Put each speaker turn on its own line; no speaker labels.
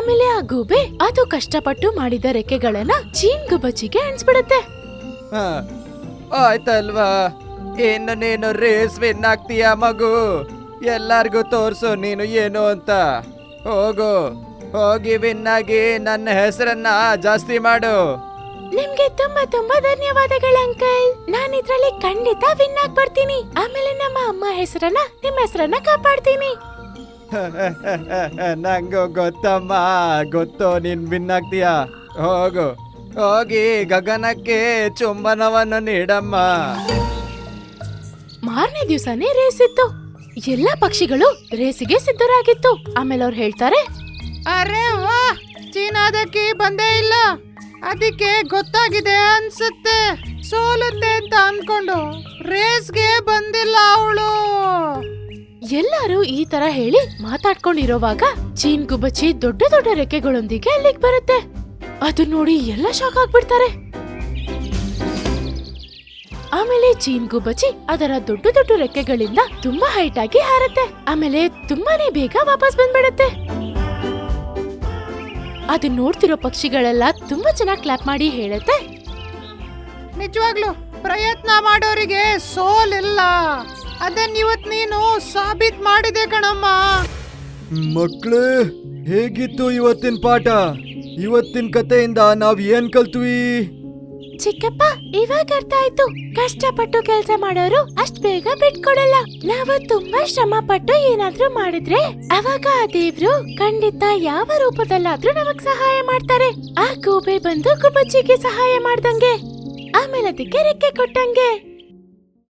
ಆಮೇಲೆ ಆ ಗೂಬೆ ಅದು ಕಷ್ಟಪಟ್ಟು ಮಾಡಿದ ರೆಕ್ಕೆಗಳನ್ನ ಚೀನ್ ಗುಬ್ಬಚ್ಚಿಗೆ ಅಣಿಸ್ಬಿಡುತ್ತೆ
ಹ, ಆಯ್ತಲ್ವಾ? ಇನ್ನು ನೀನು ರೇಸ್ ವಿನ್ ಆಗ್ತೀಯ ಮಗು? ಎಲ್ಲಾರ್ಗೂ ತೋರ್ಸು ನೀನು ಏನು ಅಂತ. ಹೋಗು ಹೋಗಿ ವಿನ್ ಆಗಿ ನನ್ನ ಹೆಸರನ್ನ ಜಾಸ್ತಿ ಮಾಡು.
ನಿಮ್ಗೆ ತುಂಬಾ ತುಂಬಾ ಧನ್ಯವಾದಗಳು ಅಂಕಲ್. ನಾನು ಇದ್ರಲ್ಲಿ ಖಂಡಿತ ವಿನ್ ಆಗ್ಬರ್ತೀನಿ. ಆಮೇಲೆ ನಮ್ಮ ಅಮ್ಮ ಹೆಸರನ್ನ ನಿಮ್ಮ ಹೆಸರನ್ನ ಕಾಪಾಡ್ತೀನಿ.
ನಂಗೂ ಗೊತ್ತಮ್ಮ ಗೊತ್ತು ನೀನ್ ವಿನ್ ಆಗ್ತೀಯ? ಹೋಗು. ಹೋಗಿ ಗಗನಕ್ಕೆ ಚುಂಬನವನ್ನು ನೀಡಮ್ಮ.
ಮಾರನೇ ದಿವಸನೇ ರೇಸ್ ಇತ್ತು ಎಲ್ಲಾ ಪಕ್ಷಿಗಳು ರೇಸಿಗೆ ಸಿದ್ಧರಾಗಿತ್ತು. ಆಮೇಲೆ ಅವ್ರು ಹೇಳ್ತಾರೆ
ಅರೆ ವಾ ಚೀನಾದಕ್ಕೆ ಬಂದೇ ಇಲ್ಲ. ಅದಕ್ಕೆ ಗೊತ್ತಾಗಿದೆ ಅನ್ಸುತ್ತೆ. ಸೋಲುತ್ತೆ ಅಂತ ಅನ್ಕೊಂಡು ರೇಸ್ಗೆ ಬಂದಿಲ್ಲ ಅವಳು.
ಎಲ್ಲರೂ ಈ ತರ ಹೇಳಿ ಮಾತಾಡ್ಕೊಂಡಿರೋವಾಗ ಚೀನ್ ಗುಬ್ಬಚ್ಚಿ ದೊಡ್ಡ ದೊಡ್ಡ ರೆಕ್ಕೆಗಳೊಂದಿಗೆ ಅಲ್ಲಿಗೆ ಬರುತ್ತೆ. ಅದು ನೋಡಿ ಎಲ್ಲ ಶಾಕ್ ಆಗ್ಬಿಡ್ತಾರೆ. ಆಮೇಲೆ ಚೀನ್ ಗುಬ್ಬಚ್ಚಿ ಅದರ ದೊಡ್ಡ ದೊಡ್ಡ ರೆಕ್ಕೆಗಳಿಂದ ತುಂಬಾ ಹೈಟ್ ಆಗಿ ಹಾರತ್ತೆ. ಆಮೇಲೆ ತುಂಬಾನೇ ಬೇಗ ವಾಪಸ್ ಬಂದ್ಬಿಡತ್ತೆ. ಅದನ್ನ ನೋಡ್ತಿರೋ ಪಕ್ಷಿಗಳೆಲ್ಲ ತುಂಬಾ ಚೆನ್ನಾಗಿ ಕ್ಲಾಪ್ ಮಾಡಿ ಹೇಳುತ್ತೆ.
ನಿಜವಾಗ್ಲು ಪ್ರಯತ್ನ ಮಾಡೋರಿಗೆ ಸೋಲಿಲ್ಲ. ಅದನ್ನ ಇವತ್ ನೀನು ಸಾಬೀತ್ ಮಾಡಿದೆ ಕಣಮ್ಮ.
ಮಕ್ಳು ಹೇಗಿತ್ತು ಇವತ್ತಿನ ಪಾಠ? ಇವತ್ತಿನ ಕಥೆಯಿಂದ ನಾವ್ ಏನ್ ಕಲ್ತ್ವಿ?
ಚಿಕ್ಕಪ್ಪ ಇವಾಗ ಅರ್ಥ ಆಯ್ತು. ಕಷ್ಟಪಟ್ಟು ಕೆಲಸ ಮಾಡೋರು ಅಷ್ಟ್ ಬೇಗ ಬಿಟ್ಕೊಡಲ್ಲ. ನಾವು ತುಂಬಾ ಶ್ರಮ ಪಟ್ಟು ಏನಾದ್ರೂ ಮಾಡಿದ್ರೆ ಅವಾಗ ಆ ದೇವ್ರು ಖಂಡಿತ ಯಾವ ರೂಪದಲ್ಲಾದ್ರೂ ನಮಗ್ ಸಹಾಯ ಮಾಡ್ತಾರೆ. ಆ ಗೂಬೆ ಬಂದು ಗುಬ್ಬಚ್ಚಿಗೆ ಸಹಾಯ ಮಾಡ್ದಂಗೆ. ಆಮೇಲೆ ಅದಕ್ಕೆ ರೆಕ್ಕೆ ಕೊಟ್ಟಂಗೆ.